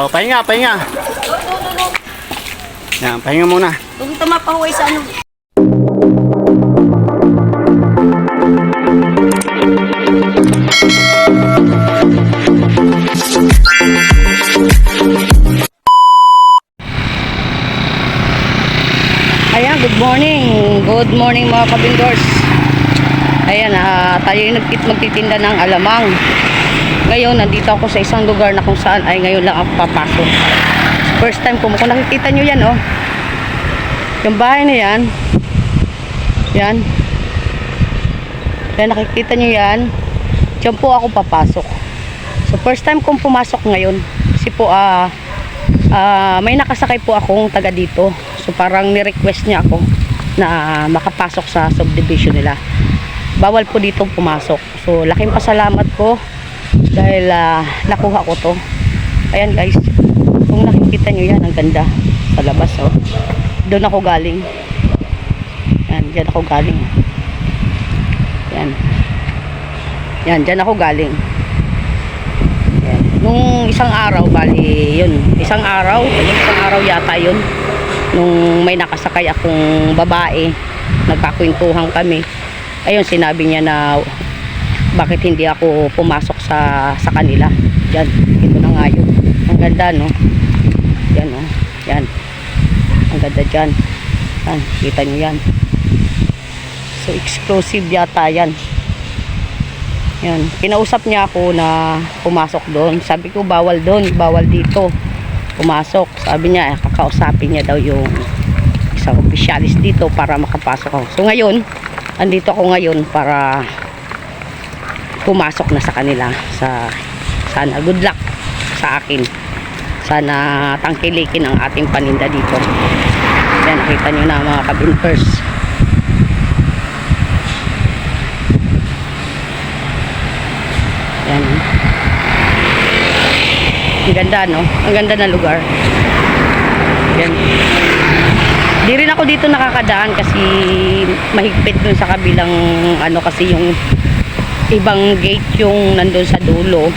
Oh, pahinga, pahinga. Yan, pahinga muna. Huwag tumapahuway sa ano. Ayan, good morning. Good morning mga kabindors. Ayan, ah, tayo yung nagtit magtitinda ng alamang. Ngayon, nandito ako sa isang lugar na kung saan ay ngayon lang ako papasok. First time ko, kung nakikita nyo yan, oh. Yung bahay na yan. Yan. Yan, nakikita nyo yan. Diyan po ako papasok. So, first time kong pumasok ngayon. Kasi po, ah, ah, may nakasakay po akong taga dito. So, parang ni-request niya ako na makapasok sa subdivision nila. Bawal po dito pumasok. So, laking pasalamat ko dahil ah, nakuha ko to. Ayan guys. Kung nakikita nyo yan, ang ganda sa labas. Oh. Doon ako galing. Yan, dyan ako galing. Yan. Yan, dyan ako galing. Yan. Nung isang araw, bali, yun. Isang araw, isang araw yata yun. Nung may nakasakay akong babae, nagkakwentuhan kami. Ayun, sinabi niya na bakit hindi ako pumasok sa sa kanila. Yan, ito na nga yun. Ang ganda, no? Yan, oh. Yan. Ang ganda dyan. Yan, kita nyo yan. So, exclusive yata yan. Yan. Kinausap niya ako na pumasok doon. Sabi ko, bawal doon. Bawal dito. Pumasok. Sabi niya, eh, kakausapin niya daw yung isang opisyalis dito para makapasok ako. So, ngayon, andito ako ngayon para pumasok na sa kanila. Sa, sana, good luck sa akin. Sana tangkilikin ang ating paninda dito. Yan, nakita nyo na mga kabinters. Yan. Ang ganda, no? Ang ganda na lugar. Yan. Di rin ako dito nakakadaan kasi mahigpit dun sa kabilang ano kasi yung ibang gate yung nandun sa dulo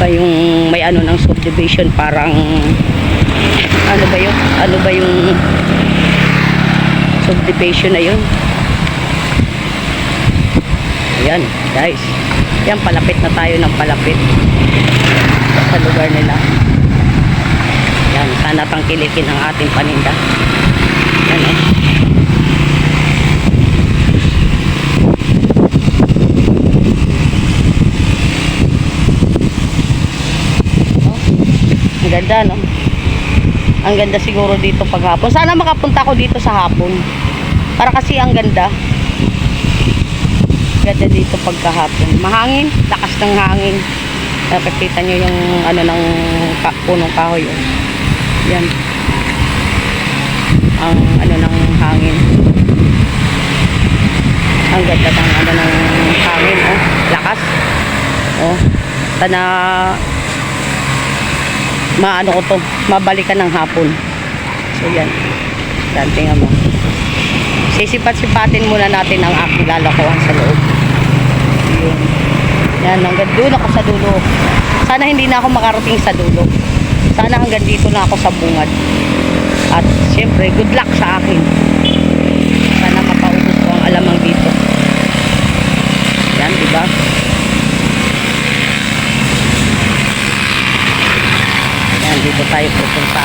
pa yung may ano ng subdivision parang ano ba yun? Ano ba yung subdivision na yun? Ayan, guys. Yan, palapit na tayo ng palapit sa lugar nila. Yan, sana tangkilikin ang ating paninda. Yan, oh. Ganda, no? Ang ganda siguro dito pag hapon. Sana makapunta ako dito sa hapon. Para kasi ang ganda. Ganda dito pagkahapon. Mahangin, lakas ng hangin. Nakikita nyo yung ano ng punong kahoy. Oh. Yan. Ang ano ng hangin. Ang ganda ng ano ng hangin. Oh. Lakas. Oh. Sana maano ko to, mabalikan ng hapon. So yan. Yan, tingnan mo. Sisipat-sipatin muna natin ang aking lalakuhan sa loob. Yun. Yan, hanggang doon ako sa dulo. Sana hindi na ako makarating sa dulo. Sana hanggang dito na ako sa bungad. At siyempre, good luck sa akin. Sana mapaubos ko ang alamang dito. Yan, di ba? Yan, dito tayo pupunta.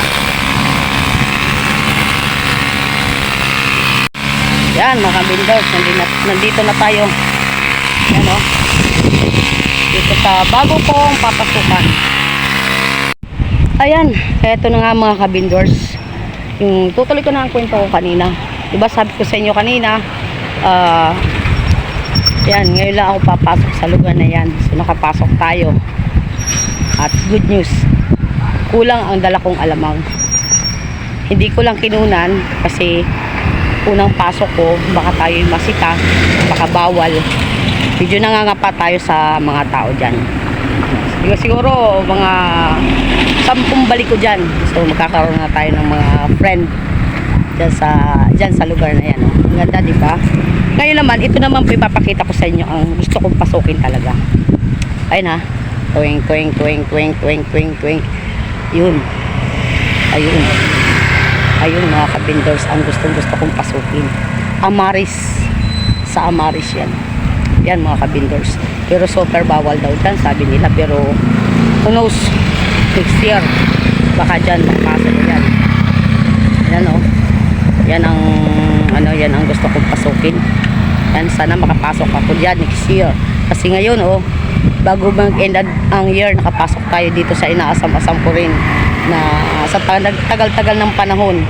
Yan, mga windows, nandito, na tayo. Yan, oh. Dito sa bago kong papasukan. Ayan, eto na nga mga kabindors. Yung tutuloy ko na ang kwento ko kanina. Diba sabi ko sa inyo kanina, ah, yan, ngayon lang ako papasok sa lugar na yan. So, nakapasok tayo. At good news, kulang ang dala kong alamang. Hindi ko lang kinunan kasi unang pasok ko, baka tayo masita, baka bawal. Medyo nangangapa tayo sa mga tao dyan. Siguro, mga sampung balik ko dyan. So magkakaroon na tayo ng mga friend dyan sa, dyan sa lugar na yan. Ang ganda, di ba? Ngayon naman, ito naman po ipapakita ko sa inyo ang gusto kong pasukin talaga. Ayun ha. Tuwing, tuwing, tuwing, tuwing, tuwing, tuwing, tuwing. Yun. Ayun. Ayun mga kabindors, ang gustong gusto kong pasukin. Amaris. Sa Amaris yan. Yan mga kabindors. Pero super bawal daw dyan, sabi nila. Pero who knows, next year, baka dyan, makapasok yan. Yan o. Yan ang, ano, yan ang gusto kong pasukin. Yan, sana makapasok ako dyan next year. Kasi ngayon, oh, bago mag-end ang year, nakapasok tayo dito sa inaasam-asam ko rin na sa tagal- tagal-tagal ng panahon,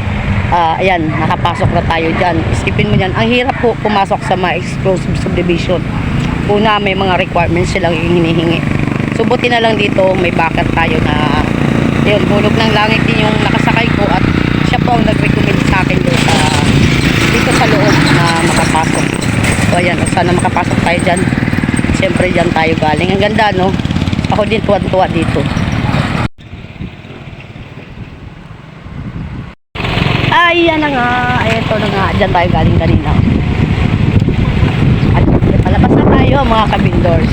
ah, ayan, nakapasok na tayo dyan. Isipin mo yan, ang hirap po pumasok sa mga exclusive subdivision. Una, may mga requirements silang hinihingi. So, buti na lang dito, may bucket tayo na, yun, hulog ng langit din yung nakasakay ko at siya po ang nag-recommend sa akin doon sa, dito sa loob na makapasok. So, ayan, sana makapasok tayo dyan. Siyempre, dyan tayo galing. Ang ganda, no? Ako din tuwan-tuwa dito. Ay, yan na nga. Ay, ito na nga. Dyan tayo galing kanina. At palabas na tayo, mga kabindors.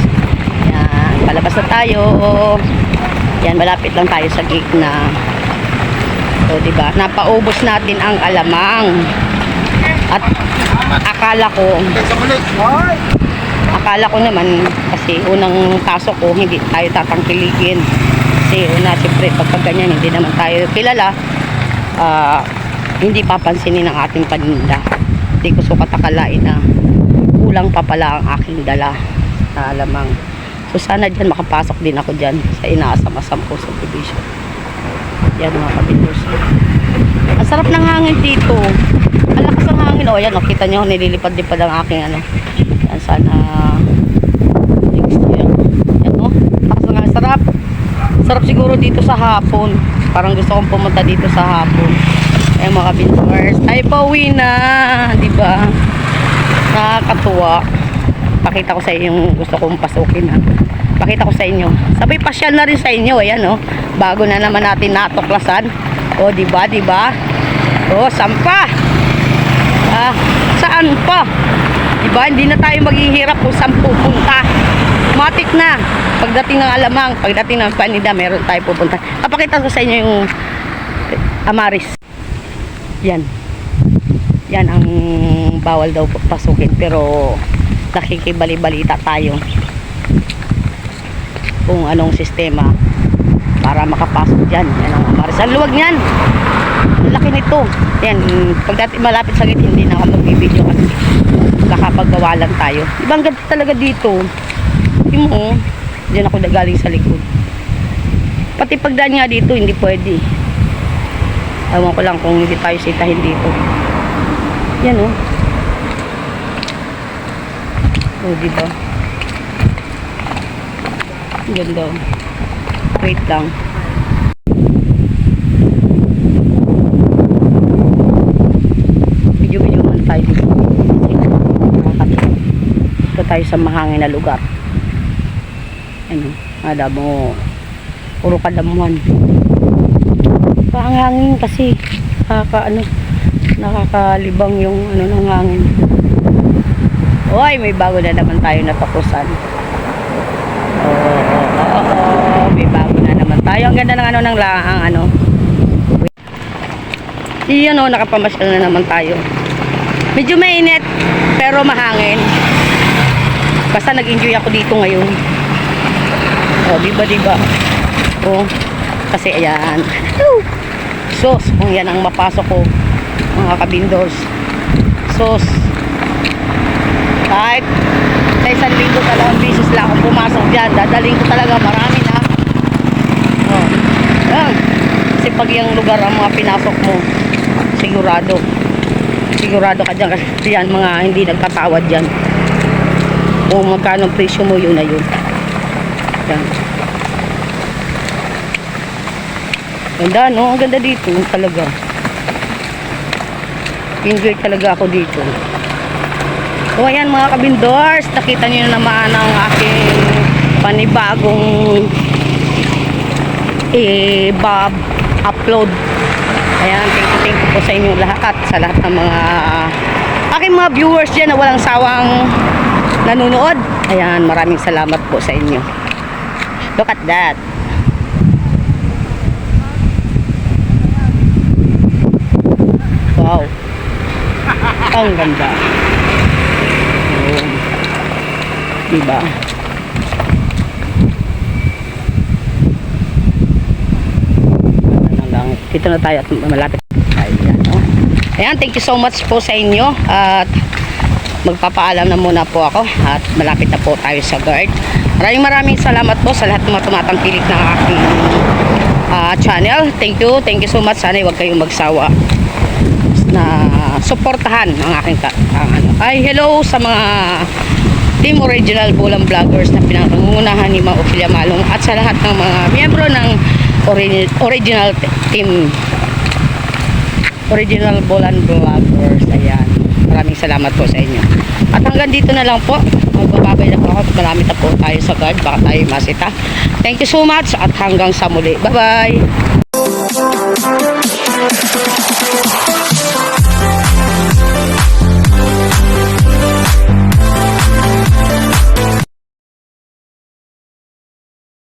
Yan, palabas na tayo. Yan, malapit lang tayo sa gate na So, di ba? Napaubos natin ang alamang. At akala ko, akala ko naman kasi unang pasok ko hindi tayo tatangkiligin. Kasi una, siyempre, pagka ganyan, hindi naman tayo kilala. Ah, hindi papansinin ang ating paninda. Hindi ko sukat akalain na kulang pa pala ang aking dala na alamang. So sana dyan makapasok din ako dyan sa inaasam-asam ko sa division. Yan mga kabindors. Ang sarap ng hangin dito. Ang lakas ng hangin. O yan, o, kita nyo, nililipad-lipad ang aking ano. Yan, sana next year. Yan o, lakas ng hangin. Sarap. Sarap siguro dito sa hapon. Parang gusto kong pumunta dito sa hapon. Ay mga kabindors. Ay, pauwi na. Di ba? Nakakatuwa. Pakita ko sa inyo yung gusto kong pasukin ha. Pakita ko sa inyo. Sabay pasyal na rin sa inyo. Ayan oh. Bago na naman natin natuklasan. O, di ba, di ba? O, saan pa? Ah, saan pa? Di ba? Hindi na tayo maghihirap kung saan pupunta. Matik na. Pagdating ng alamang, pagdating ng panida, meron tayo pupunta. Papakita ko sa inyo yung Amaris. Yan. Yan ang bawal daw pasukin. Pero nakikibali-balita tayo kung anong sistema para makapasok dyan. Yan ang Amaris. Ang luwag niyan. Ang laki nito. Yan. Pag dati malapit sa gate, hindi na ako magbibideo kasi kakapagawalan tayo. Ibang ganda talaga dito. Hindi mo, dyan ako galing sa likod. Pati pagdaan nga dito, hindi pwede. Ewan ko lang kung hindi tayo sitahin dito. Yan oh. Oh, di ba? Ang Ganda. oh. Wait lang. Medyo medyo naman tayo dito. Nakakati. Dito tayo sa mahangin na lugar. Ano, ada mo puro kadamuhan. Pahangangin kasi nakaka ano nakakalibang yung ano ng hangin. Hoy, may bago na naman tayo natapusan. Oo, oo, oo, may bago na naman tayo. Ang ganda ng ano ng laang ano. Iyon o, nakapamasyal na naman tayo. Medyo mainit, pero mahangin. Basta nag-enjoy ako dito ngayon. O, di ba, di ba? O, kasi ayan. Sos, kung yan ang mapasok ko, mga kabindors. Sos. Kahit sa isang linggo, dalawang beses lang ako pumasok dyan. Dadaling ko talaga marami na. Oh. Yan. Kasi pag yung lugar ang mga pinasok mo, sigurado. Sigurado ka dyan kasi yan mga hindi nagtatawad dyan. Kung magkano presyo mo, yun na yun. Yan. Ganda, no? Ang ganda dito talaga. Enjoy talaga ako dito. So ayan mga kabindors, nakita niyo na naman ang aking panibagong eh, Bob upload. Ayan, thank you, thank you po sa inyo lahat, sa lahat ng mga aking mga viewers dyan na walang sawang nanonood. Ayan, maraming salamat po sa inyo. Look at that. Wow. Ang ganda. Yun. Diba? Ano. Dito na tayo at malapit tayo. Yan, oh. Ayan, thank you so much po sa inyo. At magpapaalam na muna po ako at malapit na po tayo sa guard. Maraming maraming salamat po sa lahat ng mga tumatangkilik ng aking ah, channel. Thank you, thank you so much. Sana huwag kayong magsawa na suportahan ang aking ang ano. Ay, hello sa mga Team Original Bulang Vloggers na pinangungunahan ni Mang Ophelia Malong at sa lahat ng mga miyembro ng ori- Original Team Original Bulan Vloggers. Ayan maraming salamat po sa inyo. At hanggang dito na lang po. Magbababay na po ako. Marami na po tayo sa guard. Baka tayo masita. Thank you so much. At hanggang sa muli. Bye bye